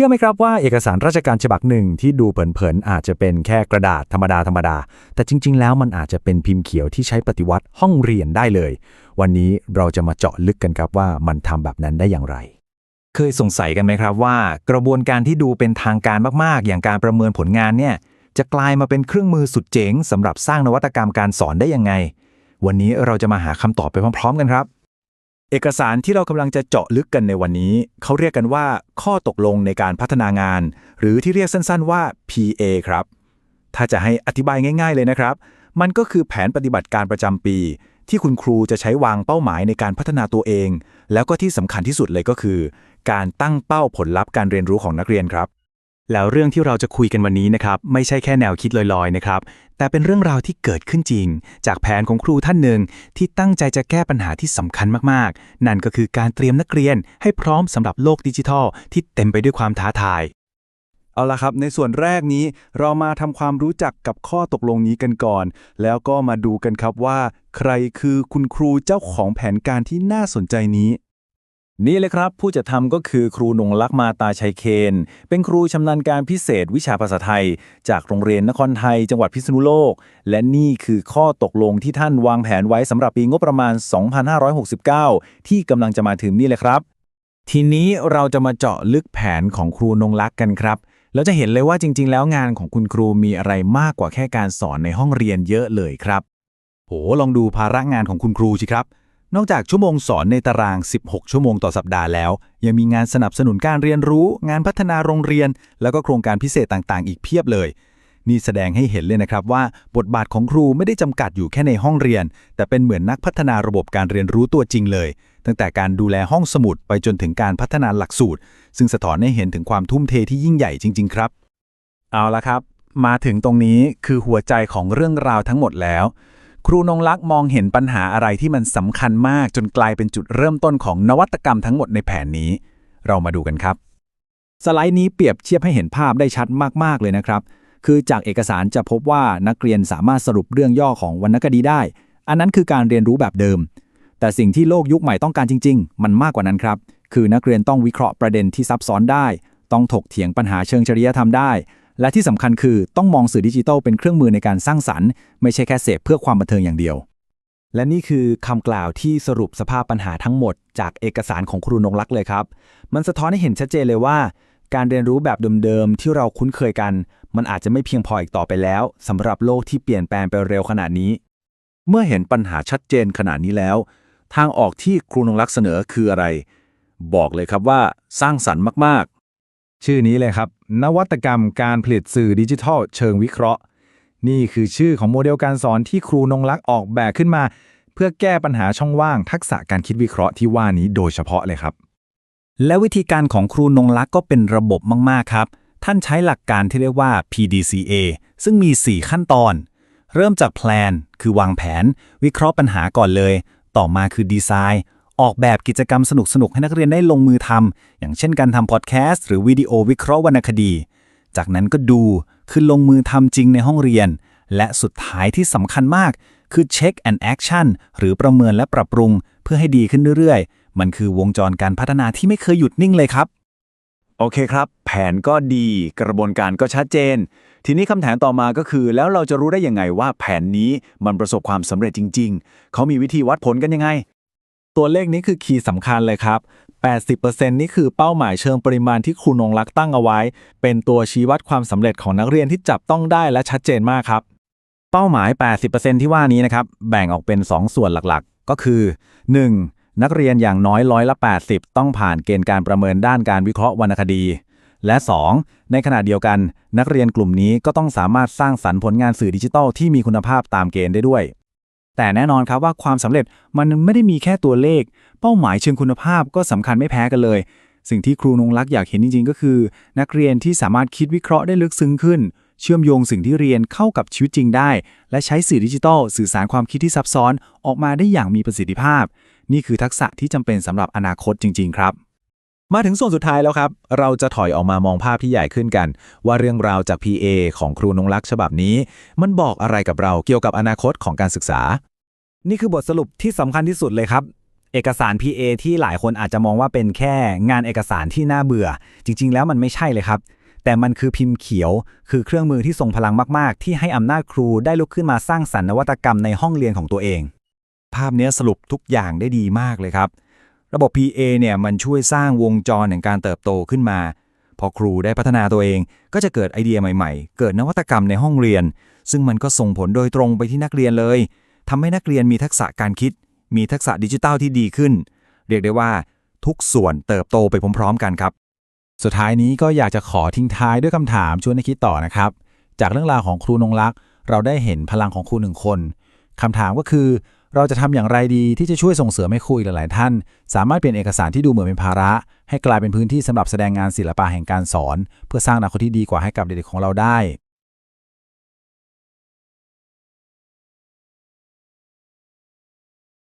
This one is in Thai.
ชื่อไหมครับว่าเอกสารราชการฉบับหนึ่งที่ดูเผินๆอาจจะเป็นแค่กระดาษธรรมดาธรรมดา แต่จริง ๆ แล้วมันอาจจะเป็นพิมพ์เขียวที่ใช้ปฏิวัติห้องเรียนได้เลย วันนี้เราจะมาเจาะลึกกันครับว่ามันทำแบบนั้นได้อย่างไร เคยสงสัยกันไหมครับว่า กระบวนการที่ดูเป็นทางการมากๆ อย่างการประเมินผลงานเนี่ยจะกลายมาเป็นเครื่องมือสุดเจ๋งสำหรับสร้างนวัตกรรมการสอนได้ยังไง วันนี้เราจะมาหาคำตอบไปพร้อม ๆ กันครับ เอกสารที่เรากำลังจะเจาะลึกกันในวันนี้ เขาเรียกกันว่า ข้อตกลงในการพัฒนางาน หรือที่เรียกสั้นๆว่า PA ครับ ถ้าจะให้อธิบายง่าย ๆเลยนะครับ มันก็คือแผนปฏิบัติการประจำปี ที่คุณครูจะใช้วางเป้าหมายในการพัฒนาตัวเอง แล้วก็ที่สำคัญที่สุดเลยก็คือ การตั้งเป้าผลลัพธ์การเรียนรู้ของนักเรียนครับ แล้วเรื่องที่เราจะคุยกันวันนี้นะครับ ไม่ใช่แค่แนวคิดลอยๆนะครับ แต่เป็นเรื่องราวที่เกิดขึ้นจริง จากแผนของครูท่านหนึ่งที่ตั้งใจจะแก้ปัญหาที่สำคัญมากๆ นั่นก็คือการเตรียมนักเรียนให้พร้อมสำหรับโลกดิจิทัล ที่เต็มไปด้วยความท้าทาย เอาละครับ ในส่วนแรกนี้เรามาทำความรู้จักกับข้อตกลงนี้กันก่อน แล้วก็มาดูกันครับว่า ใครคือคุณครูเจ้าของแผนการที่น่าสนใจนี้ นี่เลยครับ ผู้จะทำก็คือครูนงลักษ์มาตาชัยเคน เป็นครูชำนาญการพิเศษวิชาภาษาไทย จากโรงเรียนนครไทย จังหวัดพิษณุโลก และนี่คือข้อตกลงที่ท่านวางแผนไว้สำหรับปีงบประมาณ 2569 ที่กำลังจะมาถึงนี่เลยครับ ทีนี้เราจะมาเจาะลึกแผนของครูนงลักษ์กันครับแล้วจะเห็นเลยว่าจริง ๆ แล้วงานของคุณครูมีอะไรมากกว่าแค่การสอนในห้องเรียนเยอะเลยครับโหลองดูภาระงานของคุณครูสิครับ นอกจากชั่วโมงสอนในตาราง 16 ชั่วโมงต่อสัปดาห์แล้ว ยังมีงานสนับสนุนการเรียนรู้ งานพัฒนาโรงเรียน แล้วก็โครงการพิเศษต่างๆ อีกเพียบเลย นี่แสดงให้เห็นเลยนะครับว่า บทบาทของครูไม่ได้จำกัดอยู่แค่ในห้องเรียน แต่เป็นเหมือนนักพัฒนาระบบการเรียนรู้ตัวจริงเลย ตั้งแต่การดูแลห้องสมุดไปจนถึงการพัฒนาหลักสูตร ซึ่งสะท้อนให้เห็นถึงความทุ่มเทที่ยิ่งใหญ่จริง ๆ ครับ เอาละครับ มาถึงตรงนี้คือหัวใจของเรื่องราวทั้งหมดแล้ว ครูนงลักษ์มองเห็นปัญหาอะไรที่มันสำคัญมากจนกลายเป็นจุดเริ่มต้นของนวัตกรรมทั้งหมดในแผนนี้ เรามาดูกันครับ สไลด์นี้เปรียบเทียบให้เห็นภาพได้ชัดมาก ๆ เลยนะครับ คือจากเอกสารจะพบว่านักเรียนสามารถสรุปเรื่องย่อของวรรณคดีได้ อันนั้นคือการเรียนรู้แบบเดิม แต่สิ่งที่โลกยุคใหม่ต้องการจริง ๆ มันมากกว่านั้นครับ คือนักเรียนต้องวิเคราะห์ประเด็นที่ซับซ้อนได้ ต้องถกเถียงปัญหาเชิงจริยธรรมได้ และที่สำคัญคือต้องมองสื่อดิจิทัลเป็นเครื่องมือในการสร้างสรรค์ ไม่ใช่แค่เสพเพื่อความบันเทิงอย่างเดียว และนี่คือคำกล่าวที่สรุปสภาพปัญหาทั้งหมด จากเอกสารของครูนงลักษ์เลยครับ มันสะท้อนให้เห็นชัดเจนเลยว่า การเรียนรู้แบบเดิมๆที่เราคุ้นเคยกัน มันอาจจะไม่เพียงพออีกต่อไปแล้วสำหรับโลกที่เปลี่ยนแปลงไปเร็วขนาดนี้ เมื่อเห็นปัญหาชัดเจนขนาดนี้แล้ว ทางออกที่ครูนงลักษ์เสนอคืออะไร บอกเลยครับว่า สร้างสรรค์มากๆ ชื่อนี้เลยครับ นวัตกรรมการผลิตสื่อดิจิทัลเชิงวิเคราะห์ นี่คือชื่อของโมเดลการสอนที่ครูนงลักษ์ออกแบบขึ้นมา เพื่อแก้ปัญหาช่องว่าง ทักษะการคิดวิเคราะห์ที่ว่านี้โดยเฉพาะเลยครับ และวิธีการของครูนงลักษ์ก็เป็นระบบมาก ๆ ครับ ท่านใช้หลักการที่เรียกว่า PDCA ซึ่งมี 4 ขั้นตอน เริ่มจากแพลนคือวางแผน วิเคราะห์ปัญหาก่อนเลย ต่อมาคือดีไซน์ ออกแบบกิจกรรมสนุกๆ ให้นักเรียนได้ลงมือทำ อย่างเช่นการทำพอดแคสต์หรือวิดีโอวิเคราะห์วรรณคดี จากนั้นก็ดู คือลงมือทำจริงในห้องเรียน และสุดท้ายที่สำคัญมาก คือ check and action หรือประเมินและปรับปรุง เพื่อให้ดีขึ้นเรื่อยๆ มันคือวงจรการพัฒนาที่ไม่เคยหยุดนิ่งเลยครับ โอเคครับ แผนก็ดี กระบวนการก็ชัดเจน ทีนี้คำถามต่อมาก็คือ แล้วเราจะรู้ได้ยังไงว่าแผนนี้มันประสบความสำเร็จจริง ๆ เขามีวิธีวัดผลกันยังไง ตัวเลขนี้คือคีย์สำคัญเลยครับ 80%นี่คือเป้าหมายเชิงปริมาณที่ครูนงรักษ์ตั้งเอาไว้ เป็นตัวชี้วัดความสำเร็จของนักเรียนที่จับต้องได้และชัดเจนมากครับ เป้าหมาย 80%ที่ว่านี้นะครับ แบ่งออกเป็น 2 ส่วนหลักๆ ก็คือ 1. นักเรียนอย่างน้อยร้อยละ 80 ต้องผ่านเกณฑ์การประเมินด้านการวิเคราะห์วรรณคดี และ 2. ในขณะเดียวกัน นักเรียนกลุ่มนี้ก็ต้องสามารถสร้างสรรค์ผลงานสื่อดิจิทัลที่มีคุณภาพตามเกณฑ์ได้ด้วย แต่แน่นอนครับว่าความสำเร็จมันไม่ได้มีแค่ตัวเลข เป้าหมายเชิงคุณภาพก็สำคัญไม่แพ้กันเลย สิ่งที่ครูนงรักษ์อยากเห็นจริงๆ ก็คือ นักเรียนที่สามารถคิดวิเคราะห์ได้ลึกซึ้งขึ้น เชื่อมโยงสิ่งที่เรียนเข้ากับชีวิตจริงได้ และใช้สื่อดิจิทัลสื่อสารความคิดที่ซับซ้อนออกมาได้อย่างมีประสิทธิภาพ นี่คือทักษะที่จำเป็นสำหรับอนาคตจริง ๆ ครับมาถึงส่วนสุดท้ายแล้วครับ เราจะถอยออกมามองภาพที่ใหญ่ขึ้นกัน ว่าเรื่องราวจาก PA ของครูนงรักษ์ฉบับนี้ มันบอกอะไรกับเราเกี่ยวกับอนาคตของการศึกษา นี่คือบทสรุปที่สำคัญที่สุดเลยครับ เอกสาร PA ที่หลายคนอาจจะมองว่าเป็นแค่งานเอกสารที่น่าเบื่อ จริง ๆ แล้วมันไม่ใช่เลยครับ แต่มันคือพิมพ์เขียว คือเครื่องมือที่ทรงพลังมาก ๆ ที่ให้อำนาจครูได้ลุกขึ้นมาสร้างสรรค์นวัตกรรมในห้องเรียนของตัวเอง ภาพเนี้ยสรุปทุกอย่างได้ดีมากเลยครับ ระบบ PA เนี่ยมันช่วยสร้างวงจรแห่งการเติบโตขึ้นมา พอครูได้พัฒนาตัวเอง ก็จะเกิดไอเดียใหม่ ๆ เกิดนวัตกรรมในห้องเรียน ซึ่งมันก็ส่งผลโดยตรงไปที่นักเรียนเลย ทำให้นักเรียนมีทักษะการคิด มีทักษะดิจิทัลที่ดีขึ้น เรียกได้ว่า ทุกส่วนเติบโตไปพร้อมๆกันครับ สุดท้ายนี้ก็อยากจะขอทิ้งท้ายด้วยคำถามชวนให้คิดต่อนะครับ จากเรื่องราวของครูนงลักษ์เราได้เห็นพลังของครูหนึ่งคนคำถามก็คือ เราจะทำอย่างไรดีที่จะช่วยส่งเสริมให้ครูอีกหลายๆท่าน สามารถเปลี่ยนเอกสารที่ดูเหมือนเป็นภาระ ให้กลายเป็นพื้นที่สำหรับแสดงงานศิลปะแห่งการสอน เพื่อสร้างอนาคตที่ดีกว่าให้กับเด็กๆของเราได้